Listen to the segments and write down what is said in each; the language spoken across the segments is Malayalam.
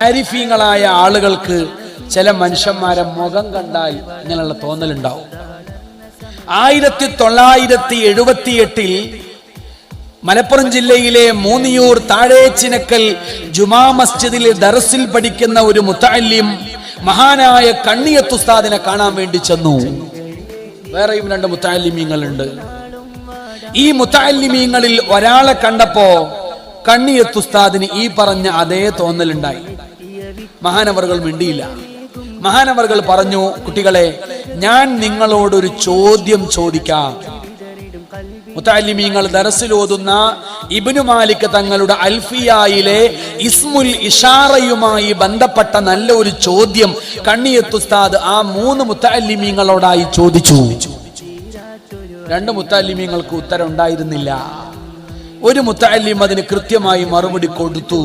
ആരിഫീങ്ങളായ ആളുകൾക്ക് ചില മനുഷ്യന്മാരെ മുഖം കണ്ടാൽ ഇങ്ങനെയുള്ള തോന്നലുണ്ടാവും. ആയിരത്തി തൊള്ളായിരത്തി എഴുപത്തി എട്ടിൽ മലപ്പുറം ജില്ലയിലെ മൂന്നിയൂർ താഴേച്ചിനക്കൽ ജുമാ മസ്ജിദിൽ ദറസിൽ പഠിക്കുന്ന ഒരു മുത്താലിം മഹാനായ കണ്ണിയത്തുസ്താദിനെ കാണാൻ വേണ്ടി ചെന്നു. വേറെയും രണ്ട് മുത്താലിമീങ്ങളുണ്ട് ഈ മുത്താലിമീങ്ങളിൽ ഒരാളെ കണ്ടപ്പോ കണ്ണിയത്തുസ്താദിന് ഈ പറഞ്ഞ അതേ തോന്നലുണ്ടായി. മഹാനവറുകൾ മിണ്ടിയില്ല. മഹാനവറുകൾ പറഞ്ഞു കുട്ടികളെ ഞാൻ നിങ്ങളോടൊരു ചോദ്യം ചോദിക്കാം. മുത്താലിമീങ്ങൾ ദറസിലോതുന്ന ഇബ്നു മാലിക് തങ്ങളുടെ അൽഫിയായിലെ ഇസ്മുൽ ഇഷാറയുമായി ബന്ധപ്പെട്ട നല്ല ഒരു ചോദ്യം കണ്ണിയത്തുസ്താദ് ആ മൂന്ന് മുത്താലിമീങ്ങളോടായി ചോദിച്ചു. രണ്ട് മുത്താലിമീങ്ങൾക്ക് ഉത്തരം ഉണ്ടായിരുന്നില്ല. ഒരു മുത്താലിം അതിന് കൃത്യമായി മറുപടി കൊടുത്തു.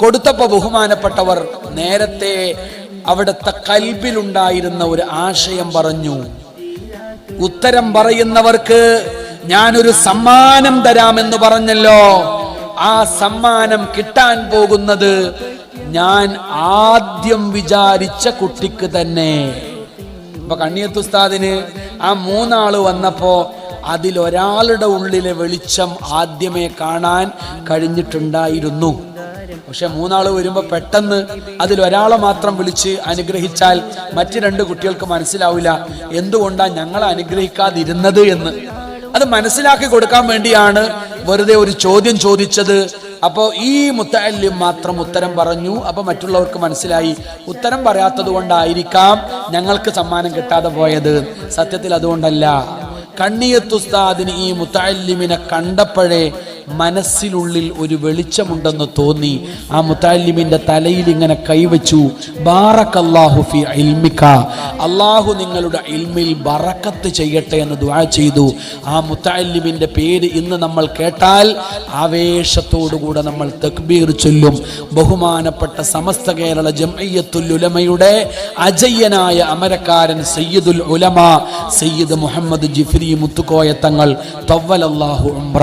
കൊടുത്തപ്പോ ബഹുമാനപ്പെട്ടവർ നേരത്തെ അവിടുത്തെ കൽബിലുണ്ടായിരുന്ന ഒരു ആശയം പറഞ്ഞു. ഉത്തരം പറയുന്നവർക്ക് ഞാനൊരു സമ്മാനം തരാമെന്ന് പറഞ്ഞല്ലോ. ആ സമ്മാനം കിട്ടാൻ പോകുന്നത് ഞാൻ ആദ്യം വിചാരിച്ച കുട്ടിക്ക് തന്നെ. അപ്പൊ കണ്ണിയത്തുസ്താദിന് ആ മൂന്നാൾ വന്നപ്പോ അതിലൊരാളുടെ ഉള്ളിലെ വെളിച്ചം ആദ്യമേ കാണാൻ കഴിഞ്ഞിട്ടുണ്ടായിരുന്നു. പക്ഷെ മൂന്നാൾ വരുമ്പോൾ പെട്ടെന്ന് അതിൽ ഒരാളെ മാത്രം വിളിച്ച് അനുഗ്രഹിച്ചാൽ മറ്റു രണ്ട് കുട്ടികൾക്ക് മനസ്സിലാവില്ല. എന്തുകൊണ്ടാണ് ഞങ്ങളെ അനുഗ്രഹിക്കാതിരുന്നത് എന്ന്. അത് മനസ്സിലാക്കി കൊടുക്കാൻ വേണ്ടിയാണ് വെറുതെ ഒരു ചോദ്യം ചോദിച്ചത്. അപ്പോൾ ഈ മുത്തല്യം മാത്രം ഉത്തരം പറഞ്ഞു. അപ്പോൾ മറ്റുള്ളവർക്ക് മനസ്സിലായി. ഉത്തരം പറയാത്തത് കൊണ്ടായിരിക്കാം ഞങ്ങൾക്ക് സമ്മാനം കിട്ടാതെ പോയത്. സത്യത്തിൽ അതുകൊണ്ടല്ല. കണ്ണിയത്തുസ്താദിന് ഈ മുത്തല്ലിമിനെ കണ്ടപ്പോഴേ മനസ്സിനുള്ളിൽ ഒരു വെളിച്ചമുണ്ടെന്ന് തോന്നി. ആ മുത്താലിമിന്റെ തലയിൽ ഇങ്ങനെ കൈവച്ചു ഫി ഇൽമിക്ക അള്ളാഹു നിങ്ങളുടെ ഇൽമിൽ ബറക്കത്ത് ചെയ്യട്ടെ എന്ന് ദുആ ചെയ്തു. ആ മുത്താലിമിന്റെ പേര് ഇന്ന് നമ്മൾ കേട്ടാൽ ആവേശത്തോടുകൂടെ നമ്മൾ തക്ബീർ ചൊല്ലും. ബഹുമാനപ്പെട്ട സമസ്ത കേരള ജംഇയ്യത്തുൽ ഉലമയുടെ അജയ്യനായ അമരക്കാരൻ സയ്യിദുൽ ഉലമ സയ്യിദ് മുഹമ്മദ് ജിഫ്രി മുത്തുക്കോയ തങ്ങൾ തവ്വലല്ലാഹു ഉംറ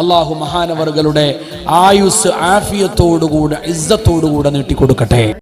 അള്ളാഹു മഹാനവറുകളുടെ ആയുസ് ആഫിയത്തോടുകൂടെ ഇസ്സത്തോടുകൂടെ നീട്ടിക്കൊടുക്കട്ടെ.